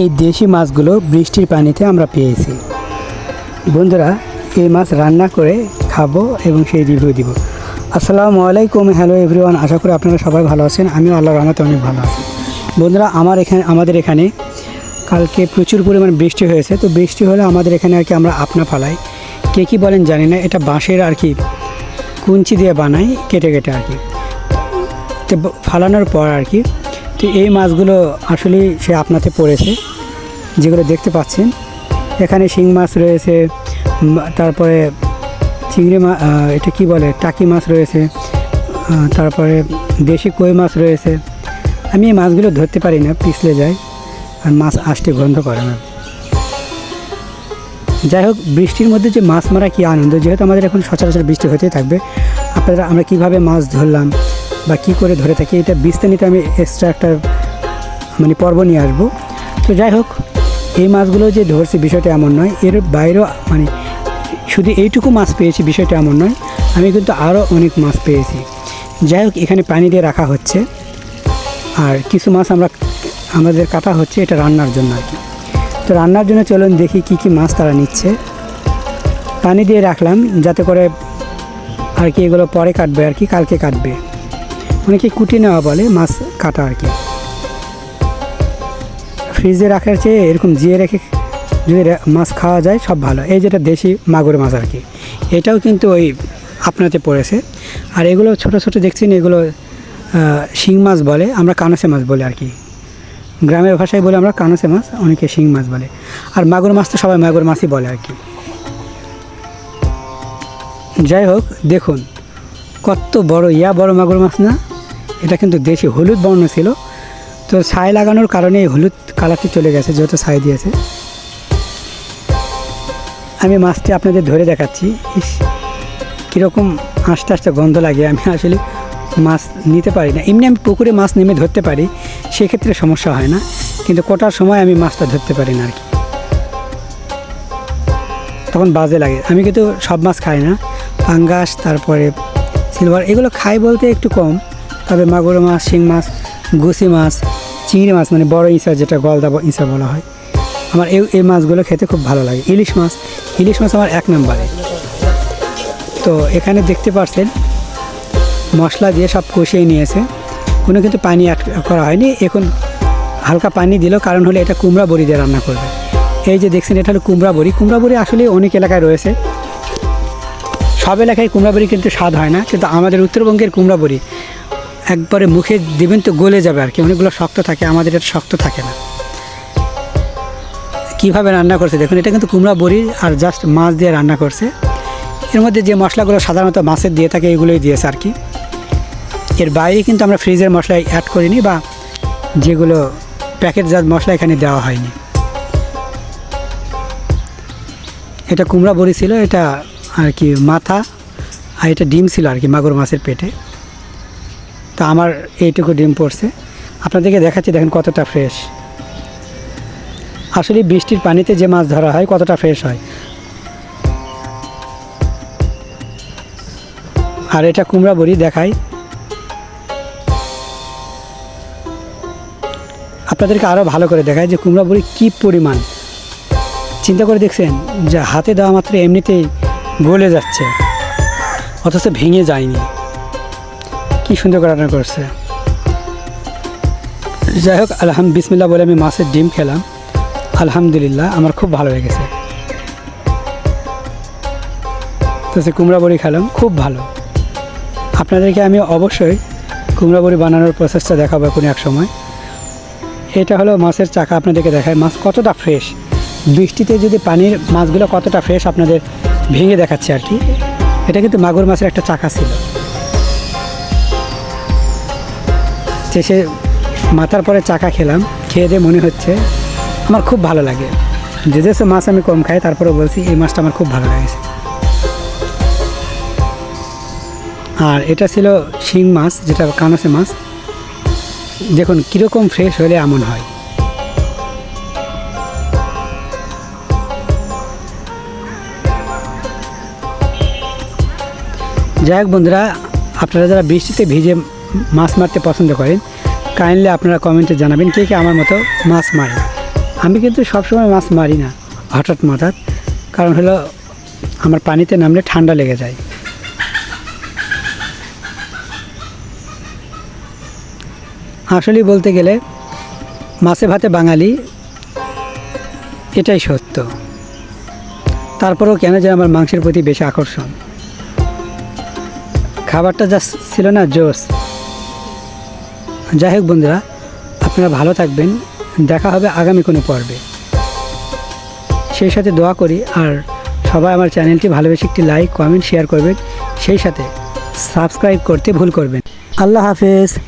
এই দেশি মাছগুলো বৃষ্টির পানিতে আমরা পেয়েছি। বন্ধুরা, এই মাছ রান্না করে খাব এবং সেই রিভিউ দিব। আসসালামু আলাইকুম হ্যালো এভরিওয়ান আশা করি আপনারা সবাই ভালো আছেন। আমিও আল্লাহ রহমতে অনেক ভালো আছি। বন্ধুরা, আমার এখানে, আমাদের এখানে কালকে প্রচুর পরিমাণ বৃষ্টি হয়েছে। তো বৃষ্টি হলে আমাদের এখানে আর কি আমরা আপনা ফালাই। কে কী বলেন জানি না, এটা বাঁশের আর কি কুঞ্চি দিয়ে বানাই, কেটে কেটে আর কি। ফালানোর পর আর কি তো এই মাছগুলো আসলেই সে আপনাতে পড়েছে, যেগুলো দেখতে পাচ্ছেন। এখানে শিং মাছ রয়েছে তারপরে চিংড়ি মাছ এটা কি বলে, টাকি মাছ রয়েছে তারপরে দেশি কই মাছ রয়েছে। আমি এই মাছগুলো ধরতে পারি না, পিছলে যায় আর মাছ আসতে গন্ধ করে না। যাই হোক, বৃষ্টির মধ্যে যে মাছ মারা কি আনন্দ, যেহেতু আমাদের এখন সচরাচর বৃষ্টি হতেই থাকবে, আপনারা আমরা কীভাবে মাছ ধরলাম বা কি করে ধরে থাকি, এটা বিস্তারিত আমি এক্সট্রা একটা মানে পর্ব নিয়ে আসব। তো যাই হোক, এই মাছগুলো যে ধরছি বিষয়টা এমন নয়, এর বাইরেও মানে শুধু এইটুকু মাছ পেয়েছি, বিষয়টা এমন নয়, আমি কিন্তু আরও অনেক মাছ পেয়েছি। যাই হোক, এখানে পানি দিয়ে রাখা হচ্ছে। আর কিছু মাছ আমরা, আমাদের কাটা হচ্ছে এটা রান্নার জন্য আর কি। তো রান্নার জন্য চলুন দেখি কি কি মাছ তারা নিচ্ছে। পানি দিয়ে রাখলাম, যাতে করে আর কি এগুলো পরে কাটবে আর কি, কালকে কাটবে। অনেকে কুটি নেওয়া বলে, মাছ কাটা আর কি। ফ্রিজে রাখার চেয়ে এরকম জিয়ে রেখে যদি মাছ খাওয়া যায়, সব ভালো। এই যেটা দেশি মাগুর মাছ আর কি। এটাও কিন্তু ওই আপনাতে পড়েছে। আর এগুলো ছোট ছোট দেখছেন এগুলো শিং মাছ বলে, আমরা কানসে মাছ বলে আর কি। গ্রামের ভাষায় বলে আমরা কানসে মাছ, অনেকে শিং মাছ বলে। আর মাগুর মাছ তো সবাই মাগুর মাছই বলে আর কি। যাই হোক, দেখুন, কত বড়, ইয়া বড় মাগুর মাছ না? এটা কিন্তু দেশি হলুদ বর্ণ ছিল। তো ছাই লাগানোর কারণে এই হলুদ কালারটি চলে গেছে, যেহেতু ছাই দিয়েছে। আমি মাছটি আপনাদের ধরে দেখাচ্ছি। ইস, কীরকম আস্তে আস্তে গন্ধ লাগে। আমি আসলে মাছ নিতে পারি না। এমনি আমি পুকুরে মাছ নেমে ধরতে পারি, সেক্ষেত্রে সমস্যা হয় না। কিন্তু কোটার সময় আমি মাছটা ধরতে পারি না আর কি। তখন বাজে লাগে। আমি কিন্তু সব মাছ খাই না। পাঙ্গাস, তারপরে সিলভার, এগুলো খাই বলতে একটু কম। তবে মাগুর মাছ, শিং মাছ গুসি মাছ, চিংড়ি মাছ মানে বড় ইঁচা যেটা গলদা ইঁচা বলা হয়। আমার এই এই মাছগুলো খেতে খুব ভালো লাগে। ইলিশ মাছ ইলিশ মাছ আমার এক নম্বরে। তো এখানে দেখতে পাচ্ছেন মশলা দিয়ে সব কষিয়ে নিয়েছে। কোনো কিন্তু পানি অ্যাড করা হয়নি। এখন হালকা পানি দিল কারণ হলে এটা কুমড়া বড়ি দিয়ে রান্না করবে। এই যে দেখছেন, এটা হলো কুমড়া বড়ি। কুমড়া বড়ি আসলে অনেক এলাকায় রয়েছে। সব এলাকায় কুমড়া বড়ি কিন্তু স্বাদ হয় না। কিন্তু আমাদের উত্তরবঙ্গের কুমড়া বড়ি একবারে মুখে দেবেন তো গলে যাবে আর কি। অনেকগুলো শক্ত থাকে, আমাদের এটা শক্ত থাকে না। কীভাবে রান্না করছে? দেখুন, এটা কিন্তু কুমড়া বড়ি আর জাস্ট মাছ দিয়ে রান্না করছে। এর মধ্যে যে মশলাগুলো সাধারণত মাছের দিয়ে থাকে, এগুলোই দিয়েছে আর কি। এর বাইরে কিন্তু আমরা ফ্রিজের মশলা অ্যাড করিনি বা যেগুলো প্যাকেটজাত মশলা এখানে দেওয়া হয়নি। এটা কুমড়া বড়ি ছিল, এটা আর কি মাথা, আর এটা ডিম ছিল আর কি মাগুর মাছের পেটে। তো আমার এইটুকু ডিম পড়ছে। আপনাদেরকে দেখাচ্ছি, দেখেন কতটা ফ্রেশ আসলে বৃষ্টির পানিতে যে মাছ ধরা হয়, কতটা ফ্রেশ হয়। আর এটা কুমড়া বড়ি দেখাই। আপনাদেরকে আরও ভালো করে দেখায় যে কুমড়া বড়ি কী পরিমাণ। চিন্তা করে দেখছেন, যে হাতে দেওয়া মাত্র এমনিতেই গলে যাচ্ছে, অথচ ভেঙে যায়নি। কি সুন্দর করে রান্না করছে। যাই হোক আলহাম বিসমিল্লা বলে আমি মাছের ডিম খেলাম। আলহামদুলিল্লাহ, আমার খুব ভালো লেগেছে। তো সে কুমড়া বড়ি খেলাম, খুব ভালো। আপনাদেরকে আমি অবশ্যই কুমড়া বড়ি বানানোর প্রসেসটা দেখাবো কোনো এক সময়। এটা হলো মাছের চাকা, আপনাদেরকে দেখায় মাছ কতটা ফ্রেশ বৃষ্টিতে যদি পানির মাছগুলো কতটা ফ্রেশ আপনাদের ভেঙে দেখাচ্ছে আর কি। এটা কিন্তু মাগুর মাছের একটা চাকা ছিল। শেষে মাথার পরে চাকা খেলাম, খেয়ে দিয়ে মনে হচ্ছে আমার খুব ভালো লাগে। যে যে মাছ আমি কম খাই তারপরে বলছি এই মাছটা আমার খুব ভালো লাগেছে আর এটা ছিল শিং মাছ, যেটা কানসে মাছ। দেখুন, কীরকম ফ্রেশ হলে এমন হয়। যাই হোক বন্ধুরা, আপনারা যারা বৃষ্টিতে ভিজে মাছ মারতে পছন্দ করেন, কাইন্ডলি আপনারা কমেন্টে জানাবেন কে কে আমার মতো মাছ মারে। আমি কিন্তু সবসময় মাছ মারি না হঠাৎ মাঠাৎ কারণ হলো আমার পানিতে নামলে ঠান্ডা লেগে যায়। আসলেই বলতে গেলে, মাছে ভাতে বাঙালি, এটাই সত্য। তারপরেও কেন যে আমার মাংসের প্রতি বেশি আকর্ষণ। খাবারটা যা ছিল না জোস। যাই হোক বন্ধুরা, আপনারা ভালো থাকবেন। দেখা হবে আগামী কোনো পর্বে। সেই সাথে দোয়া করি, আর সবাই আমার চ্যানেলটি ভালোবেসে একটি লাইক, কমেন্ট, শেয়ার করবেন। সেই সাথে সাবস্ক্রাইব করতে ভুল করবেন। আল্লাহ হাফেজ।